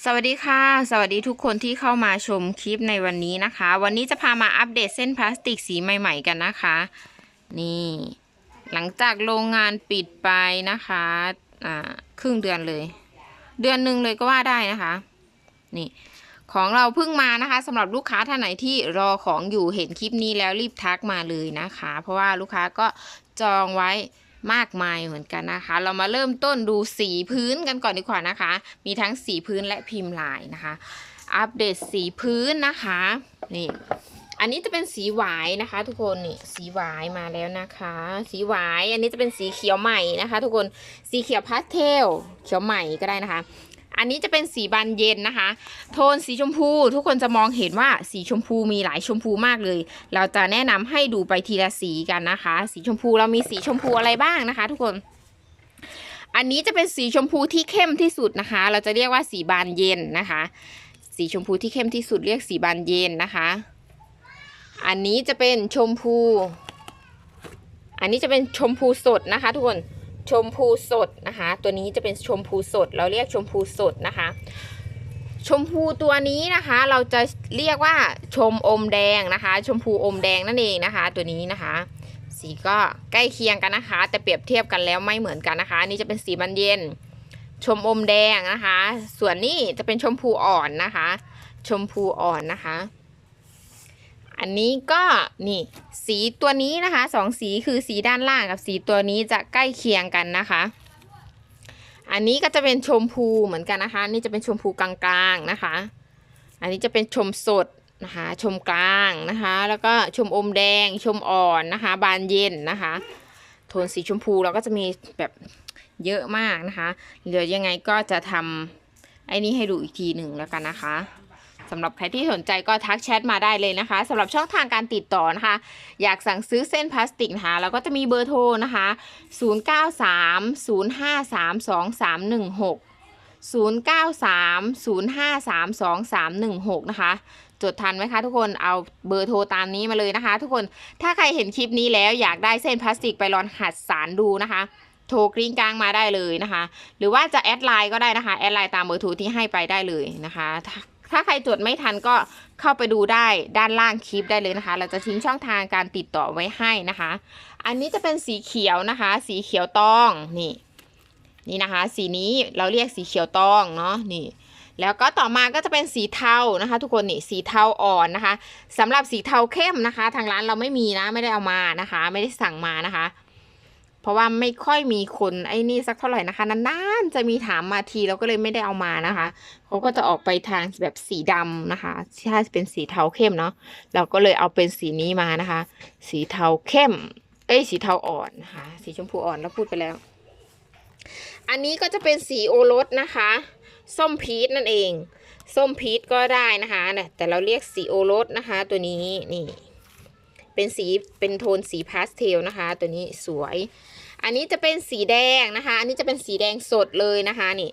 สวัสดีค่ะ สวัสดีทุกคนที่เข้ามาชมคลิปในวันนี้นะคะ วันนี้จะพามาอัปเดตเส้นพลาสติกสีใหม่ ๆ กันนะคะ นี่ หลังจากโรงงานปิดไปนะคะอ่าครึ่งเดือนเลย เดือนหนึ่งเลยก็ว่าได้นะคะ นี่ ของเราเพิ่งมานะคะสำหรับลูกค้าท่านไหนที่รอของอยู่เห็นคลิปนี้แล้วรีบทักมาเลยนะคะ เพราะว่าลูกค้าก็จองไว้ มากมายเหมือนกันนะคะ เรามาเริ่มต้นดูสีพื้นกันก่อนดีกว่านะคะ มีทั้งสีพื้นและพิมพ์ลายนะคะ อัปเดตสีพื้นนะคะนี่อันนี้จะเป็นสีหวายนะคะ ทุกคนนี่สีหวายมาแล้วนะคะ สีหวายอันนี้จะเป็นสีเขียวใหม่นะคะ ทุกคนสีเขียวพาสเทลเขียวใหม่ก็ได้นะคะ อันนี้จะเป็นสีบานเย็นนะคะ โทนสีชมพู ทุกคนจะมองเห็นว่าสีชมพูมีหลายชมพูมากเลย เราจะแนะนำให้ดูไปทีละสีกันนะคะ สีชมพูเรามีสีชมพูอะไรบ้างนะคะ ทุกคนอันนี้จะเป็นสีชมพูที่เข้มที่สุดนะคะ เราจะเรียกว่าสีบานเย็นนะคะ สีชมพูที่เข้มที่สุดเรียกสีบานเย็นนะคะ อันนี้จะเป็นชมพู อันนี้จะเป็นชมพูสดนะคะ ทุกคน ชมพูสดนะคะ ตัวนี้จะเป็นชมพูสด เราเรียกชมพูสดนะคะ ชมพูตัวนี้นะคะ เราจะเรียกว่าชมอมแดงนะคะ ชมพูอมแดงนั่นเองนะคะ ตัวนี้นะคะ สีก็ใกล้เคียงกันนะคะ แต่เปรียบเทียบกันแล้วไม่เหมือนกันนะคะนนี่จะเป็นสีบานเย็น ชมอมแดงนะคะ ส่วนนี้จะเป็นชมพูอ่อนนะคะ ชมพูอ่อนนะคะ อันนี้ก็นี่สีตัวนี้นะคะสองสีคือสีด้านล่างกับสีตัวนี้จะใกล้เคียงกันนะคะ อันนี้ก็จะเป็นชมพูเหมือนกันนะคะ นี่จะเป็นชมพูกลางๆนะคะ อันนี้จะเป็นชมสดนะคะชมกลางนะคะ แล้วก็ชมอมแดงชมอ่อนนะคะ บานเย็นนะคะ โทนสีชมพูเราก็จะมีแบบเยอะมากนะคะเดี๋ยวยังไงก็จะทำไอ้นี้ให้ดูอีกทีหนึ่งแล้วกันนะคะ สำหรับใครที่สนใจก็ทักแชทมาได้เลยนะคะสำหรับช่องทางการติดต่อนะคะ อยากสั่งซื้อเส้นพลาสติกนะคะเราก็จะมีเบอร์โทรนะคะ 0930532316 0930532316 นะคะ จดทันไหมคะทุกคนเอาเบอร์โทรตามนี้มาเลยนะคะ ทุกคนถ้าใครเห็นคลิปนี้แล้วอยากได้เส้นพลาสติกไปลองหัดสารดูนะคะโทรกริ้งกลางมาได้เลยนะคะ หรือว่าจะแอดไลน์ก็ได้นะคะ แอดไลน์ตามเบอร์โทรที่ให้ไปได้เลยนะคะ ถ้าใครจดไม่ทันก็เข้าไปดูได้ด้านล่างคลิปได้เลยนะคะ เราจะทิ้งช่องทางการติดต่อไว้ให้นะคะ อันนี้จะเป็นสีเขียวนะคะ สีเขียวตองนี่นี่นะคะ สีนี้เราเรียกสีเขียวตองเนาะนี่ แล้วก็ต่อมาก็จะเป็นสีเทานะคะ ทุกคนนี่สีเทาอ่อนนะคะสำหรับสีเทาเข้มนะคะ ทางร้านเราไม่มีนะไม่ได้เอามานะคะ ไม่ได้สั่งมานะคะ เพราะว่าไม่ค่อยมีคนไอ้นี่สักเท่าไหร่นะคะนานๆจะมีถามมาทีเราก็เลยไม่ได้เอามานะคะเขาก็จะออกไปทางแบบสีดำนะคะถ้าเป็นสีเทาเข้มเนาะเราก็เลยเอาเป็นสีนี้มานะคะ สีเทาเข้ม เอ้ยสีเทาอ่อนนะคะสีชมพูอ่อนเราพูดไปแล้ว อันนี้ก็จะเป็นสีโอรสนะคะ ส้มพีชนั่นเอง ส้มพีชก็ได้นะคะเนี่ยแต่เราเรียกสีโอรสนะคะ ตัวนี้นี่เป็นสีเป็นโทนสีพาสเทลนะคะ ตัวนี้สวย อันนี้จะเป็นสีแดงนะคะ อันนี้จะเป็นสีแดงสดเลยนะคะนี่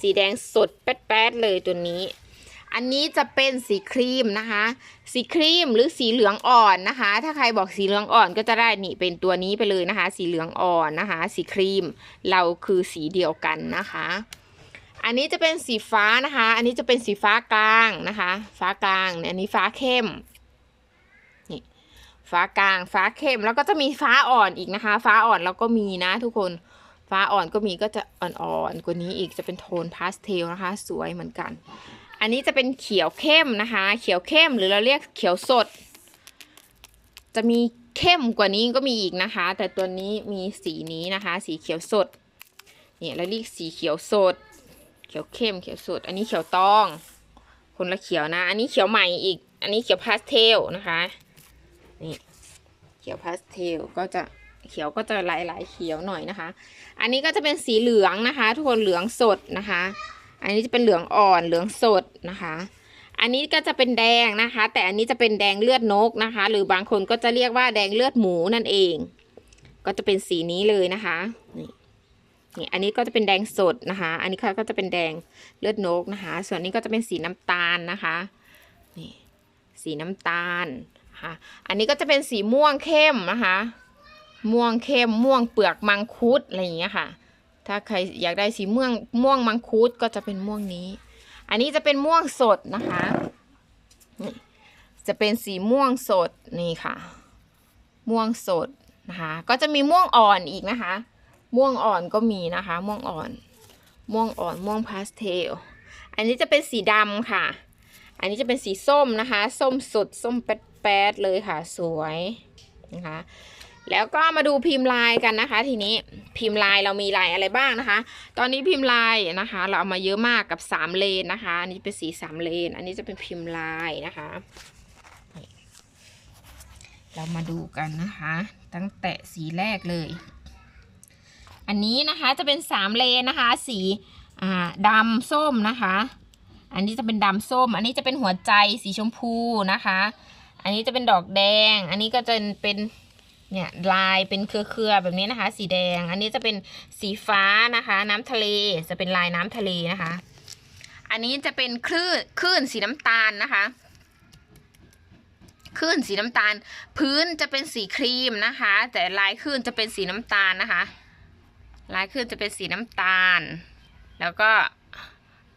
สีแดงสดแป๊ดๆเลยตัวนี้ อันนี้จะเป็นสีครีมนะคะ สีครีมหรือสีเหลืองอ่อนนะคะ ถ้าใครบอกสีเหลืองอ่อนก็จะได้นี่เป็นตัวนี้ไปเลยนะคะ สีเหลืองอ่อนนะคะ สีครีมเราคือสีเดียวกันนะคะ อันนี้จะเป็นสีฟ้านะคะ อันนี้จะเป็นสีฟ้ากลางนะคะ ฟ้ากลางเนี่ยอันนี้ฟ้าเข้ม ฟ้ากลาง ฟ้าเข้ม แล้วก็จะมีฟ้าอ่อนอีกนะคะ ฟ้าอ่อนเราก็มีนะทุกคน ฟ้าอ่อนก็มีก็จะอ่อนๆกว่านี้อีกจะเป็นโทนพาสเทลนะคะ สวยเหมือนกัน อันนี้จะเป็นเขียวเข้มนะคะ เขียวเข้มหรือเราเรียกเขียวสด จะมีเข้มกว่านี้ก็มีอีกนะคะ แต่ตัวนี้มีสีนี้นะคะ สีเขียวสด เนี่ยเราเรียกสีเขียวสด เขียวเข้ม เขียวสด อันนี้เขียวตอง คนละเขียวนะ อันนี้เขียวใหม่อีก อันนี้เขียวพาสเทลนะคะ นี่เขียวพาสเทลก็จะเขียวก็จะหลายๆเขียวหน่อยนะคะ อันนี้ก็จะเป็นสีเหลืองนะคะ ทุกคนเหลืองสดนะคะ อันนี้จะเป็นเหลืองอ่อนเหลืองสดนะคะ อันนี้ก็จะเป็นแดงนะคะ แต่อันนี้จะเป็นแดงเลือดนกนะคะ หรือบางคนก็จะเรียกว่าแดงเลือดหมูนั่นเอง ก็จะเป็นสีนี้เลยนะคะนี่นี่อันนี้ก็จะเป็นแดงสดนะคะ อันนี้ก็จะเป็นแดงเลือดนกนะคะ ส่วนนี้ก็จะเป็นสีน้ำตาลนะคะ นี่ สีน้ำตาล คะอันนี้ก็จะเป็นสีม่วงเข้มนะคะ ม่วงเข้มม่วงเปลือกมังคุดอะไรอย่างเงี้ยค่ะ ถ้าใครอยากได้สีม่วงม่วงมังคุดก็จะเป็นม่วงนี้ อันนี้จะเป็นม่วงสดนะคะจะเป็นสีม่วงสดนี่ค่ะ ม่วงสดนะคะ ก็จะมีม่วงอ่อนอีกนะคะ ม่วงอ่อนก็มีนะคะ ม่วงอ่อน ม่วงอ่อนม่วงพาสเทล อันนี้จะเป็นสีดำค่ะ อันนี้จะเป็นสีส้มนะคะ ส้มสดส้มแป๊ด ๆเลยค่ะสวยนะคะแล้วก็มาดูพิมพ์ลายกันนะคะ ทีนี้พิมพ์ลายเรามีลายอะไรบ้างนะคะ ตอนนี้พิมพ์ลายนะคะ เราเอามาเยอะมากกับ 3 เลนนะคะ อันนี้เป็นสี3เลน อันนี้จะเป็นพิมพ์ลายนะคะ เรามาดูกันนะคะ ตั้งแต่สีแรกเลย อันนี้นะคะจะเป็น3เลนนะคะ สีดำส้มนะคะ อันนี้จะเป็นดำส้ม อันนี้จะเป็นหัวใจสีชมพูนะคะ อันนี้จะเป็นดอกแดง อันนี้ก็จะเป็นเนี่ยลายเป็นเครือๆแบบนี้นะคะ สีแดง อันนี้จะเป็นสีฟ้านะคะ น้ำทะเลจะเป็นลายน้ำทะเลนะคะ อันนี้จะเป็นคลื่นคลื่นสีน้ำตาลนะคะคลื่นสีน้ำตาล พื้นจะเป็นสีครีมนะคะ แต่ลายคลื่นจะเป็นสีน้ำตาลนะคะ ลายคลื่นจะเป็นสีน้ำตาล แล้วก็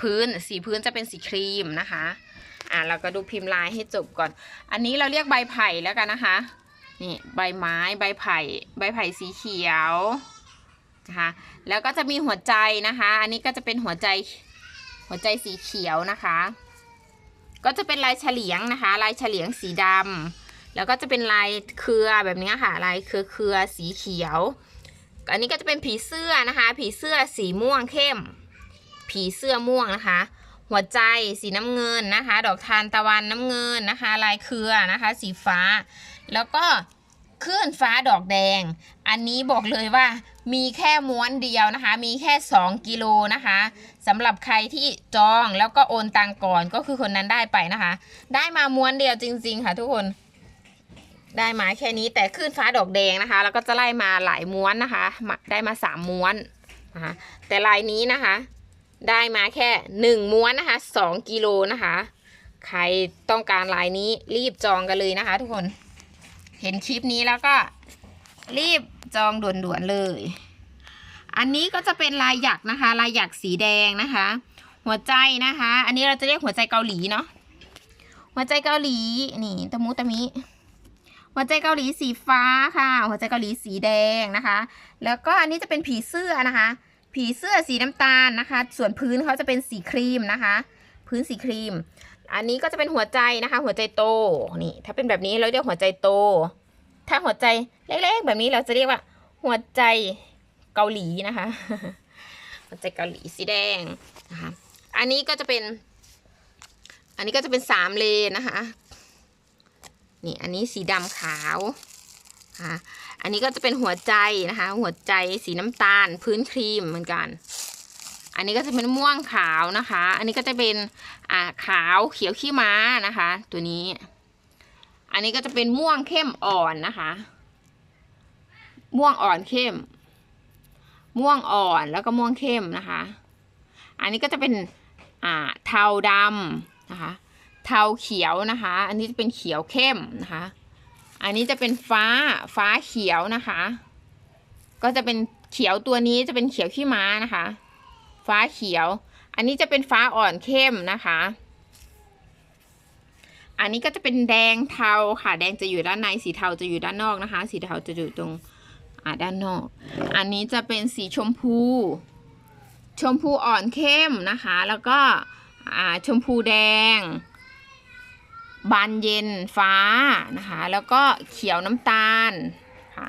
พื้นสีพื้นจะเป็นสีครีมนะคะ อะเราก็ดูพิมพ์ลายให้จบก่อน อันนี้เราเรียกใบไผ่แล้วกันนะคะ นี่ใบไม้ใบไผ่ใบไผ่สีเขียวนะคะแล้วก็จะมีหัวใจนะคะ อันนี้ก็จะเป็นหัวใจหัวใจสีเขียวนะคะ ก็จะเป็นลายเฉลียงนะคะ ลายเฉลียงสีดำแล้วก็จะเป็นลายเครือแบบนี้ค่ะ ลายเครือเครือสีเขียว อันนี้ก็จะเป็นผีเสื้อนะคะ ผีเสื้อสีม่วงเข้ม ผีเสื้อม่วงนะคะ หัวใจสีน้ำเงินนะคะ ดอกทานตะวันน้ำเงินนะคะ ลายเครือนะคะ สีฟ้า แล้วก็คลื่นฟ้าดอกแดง อันนี้บอกเลยว่ามีแค่ม้วนเดียวนะคะ มีแค่ 2 กิโลนะคะสำหรับใครที่จองแล้วก็โอนตังก่อนก็คือคนนั้นได้ไปนะคะ ได้มาม้วนเดียวจริง ๆ ค่ะทุกคนได้มาแค่นี้แต่คลื่นฟ้าดอกแดงนะคะ แล้วก็จะไล่มาหลายม้วนนะคะ ได้มาสามม้วนนะคะแต่ลายนี้นะคะ ได้มาแค่หนึ่งม้วนนะคะสองกิโลนะคะ ใครต้องการลายนี้รีบจองกันเลยนะคะ ทุกคน เห็นคลิปนี้แล้วก็รีบจองด่วนๆเลย อันนี้ก็จะเป็นลายหยักนะคะ ลายหยักสีแดงนะคะ หัวใจนะคะ อันนี้เราจะเรียกหัวใจเกาหลีเนาะ หัวใจเกาหลีนี่ตะมุตะมิ หัวใจเกาหลีสีฟ้าค่ะ หัวใจเกาหลีสีแดงนะคะ แล้วก็อันนี้จะเป็นผีเสื้อนะคะ ผีเสื้อสีน้ำตาลนะคะ ส่วนพื้นเขาจะเป็นสีครีมนะคะ พื้นสีครีม อันนี้ก็จะเป็นหัวใจนะคะ หัวใจโตนี่ ถ้าเป็นแบบนี้เราเรียกหัวใจโต ถ้าหัวใจเล็กๆแบบนี้เราจะเรียกว่า หัวใจเกาหลีนะคะ หัวใจเกาหลีสีแดงนะคะ อันนี้ก็จะเป็น อันนี้ก็จะเป็นสามเลนนะคะนี่อันนี้สีดำขาว ค่ะอันนี้ก็จะเป็นหัวใจนะคะ หัวใจสีน้ำตาล พื้นครีมเหมือนกัน อันนี้ก็จะเป็นม่วงขาวนะคะ อันนี้ก็จะเป็นอ่าขาวเขียวขี้ม้านะคะ ตัวนี้ อันนี้ก็จะเป็นม่วงเข้มอ่อนนะคะ ม่วงอ่อนเข้ม ม่วงอ่อนแล้วก็ม่วงเข้มนะคะ อันนี้ก็จะเป็นอ่าเทาดำนะคะ เทาเขียวนะคะ อันนี้จะเป็นเขียวเข้มนะคะ อันนี้จะเป็นฟ้าฟ้าเขียวนะคะ ก็จะเป็นเขียวตัวนี้จะเป็นเขียวขี้ม้านะคะ ฟ้าเขียว อันนี้จะเป็นฟ้าอ่อนเข้มนะคะ อันนี้ก็จะเป็นแดงเทาค่ะ แดงจะอยู่ด้านในสีเทาจะอยู่ด้านนอกนะคะ สีเทาจะอยู่ตรงอ่าด้านนอก อันนี้จะเป็นสีชมพู ชมพูอ่อนเข้มนะคะ แล้วก็อ่าชมพูแดง บานเย็นฟ้านะคะแล้วก็เขียวน้ำตาลค่ะ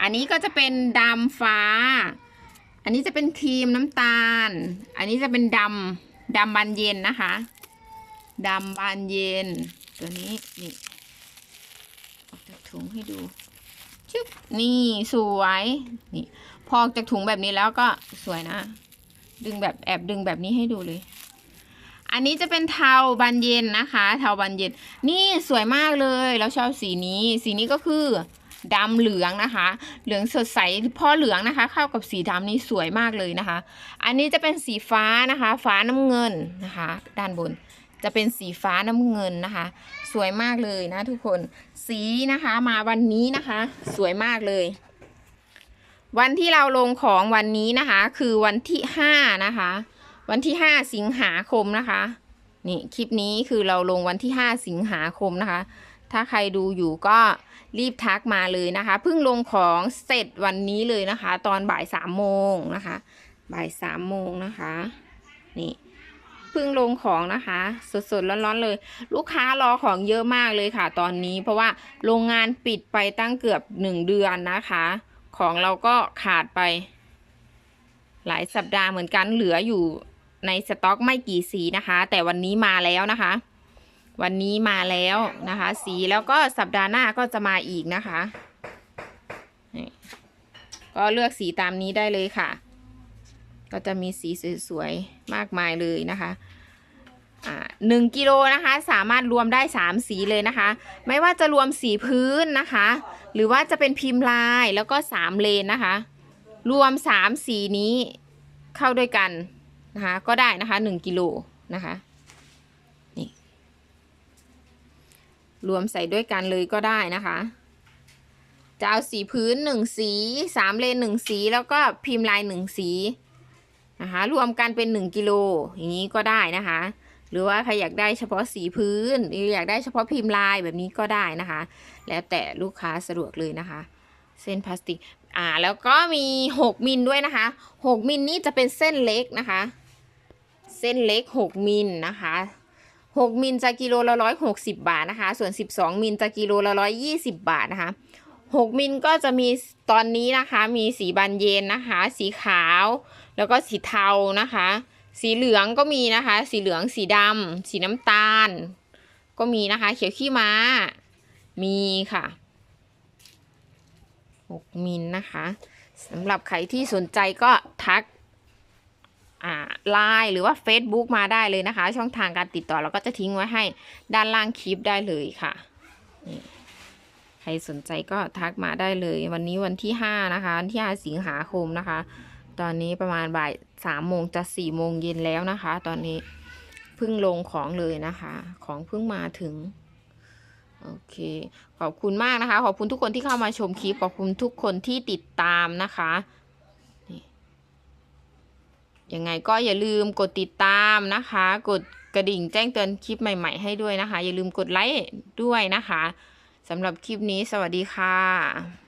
อันนี้ก็จะเป็นดำฟ้า อันนี้จะเป็นครีมน้ำตาล อันนี้จะเป็นดำดำบานเย็นนะคะดำบานเย็น ตัวนี้นี่ออกจากถุงให้ดูชึบนี่สวยนี่พอออกจากถุงแบบนี้แล้วก็สวยนะ ดึงแบบแอบดึงแบบนี้ให้ดูเลย อันนี้จะเป็นเทาบานเย็นนะคะ เทาบานเย็น นี่สวยมากเลยเราชอบสีนี้ สีนี้ก็คือดำเหลืองนะคะ เหลืองสดใสพอเหลืองนะคะ เข้ากับสีดำนี่สวยมากเลยนะคะ อันนี้จะเป็นสีฟ้านะคะ ฟ้าน้ำเงินนะคะ ด้านบนจะเป็นสีฟ้าน้ำเงินนะคะ สวยมากเลยนะทุกคนสีนะคะมาวันนี้นะคะ สวยมากเลย วันที่เราลงของวันนี้นะคะ คือวันที่ห้านะคะ วันที่5สิงหาคมนะคะ นี่คลิปนี้คือเราลงวันที่5สิงหาคมนะคะ ถ้าใครดูอยู่ก็รีบทักมาเลยนะคะ เพิ่งลงของเสร็จวันนี้เลยนะคะ ตอนบ่ายสามโมงนะคะ บ่ายสามโมงนะคะ นี่เพิ่งลงของนะคะ สดๆร้อนๆเลย ลูกค้ารอของเยอะมากเลยค่ะ ตอนนี้เพราะว่าโรงงานปิดไปตั้งเกือบหนึ่งเดือนนะคะ ของเราก็ขาดไป หลายสัปดาห์เหมือนกันเหลืออยู่ ในสต็อกไม่กี่สีนะคะ แต่วันนี้มาแล้วนะคะ วันนี้มาแล้วนะคะ สีแล้วก็สัปดาห์หน้าก็จะมาอีกนะคะก็เลือกสีตามนี้ได้เลยค่ะ ก็จะมีสีสวยๆมากมายเลยนะคะอ่าหนึ่งกิโลนะคะสามารถรวมได้สามสีเลยนะคะ ไม่ว่าจะรวมสีพื้นนะคะ หรือว่าจะเป็นพิมพ์ลายแล้วก็สามเลนนะคะ รวมสามสีนี้เข้าด้วยกัน นะคะก็ได้นะคะหนึ่งกิโลนะคะนี่รวมใส่ด้วยกันเลยก็ได้นะคะ จะเอาสีพื้นหนึ่งสีสามเลนหนึ่งสีแล้วก็พิมพ์ลายหนึ่งสีนะคะรวมกันเป็นหนึ่งกิโลอย่างนี้ก็ได้นะคะหรือว่าใครอยากได้เฉพาะสีพื้นหรืออยากได้เฉพาะพิมพ์ลายแบบนี้ก็ได้นะคะ แล้วแต่ลูกค้าสะดวกเลยนะคะ เส้นพลาสติกอ่าแล้วก็มี 6 มิลด้วยนะคะ 6 มิลนี่จะเป็นเส้นเล็กนะคะ เส้นเล็ก 6 มิลนะคะ6มิลจะกิโลละ160บาทนะคะ ส่วน 12 มิลจะกิโลละ120บาทนะคะ 6 มิลก็จะมีตอนนี้นะคะ มีสีบานเย็นนะคะ สีขาว แล้วก็สีเทานะคะ สีเหลืองก็มีนะคะ สีเหลืองสีดำสีน้ำตาล ก็มีนะคะ เขียวขี้ม้า มีค่ะ 6 มิลนะคะสำหรับใครที่สนใจก็ทัก ไลน์หรือว่า Facebook มาได้เลยนะคะ ช่องทางการติดต่อเราก็จะทิ้งไว้ให้ด้านล่างคลิปได้เลยค่ะ ใครสนใจก็ทักมาได้เลย วันนี้วันที่ 5 นะคะวันที่ 5 สิงหาคมนะคะ ตอนนี้ประมาณบ่ายสามโมงจะสี่โมงเย็นแล้วนะคะ ตอนนี้เพิ่งลงของเลยนะคะ ของเพิ่งมาถึงโอเค ขอบคุณมากนะคะ ขอบคุณทุกคนที่เข้ามาชมคลิป ขอบคุณทุกคนที่ติดตามนะคะ ยังไงก็อย่าลืมกดติดตามนะคะ กดกระดิ่งแจ้งเตือนคลิปใหม่ ๆ ให้ด้วยนะคะ อย่าลืมกดไลค์ด้วยนะคะสำหรับคลิปนี้สวัสดีค่ะ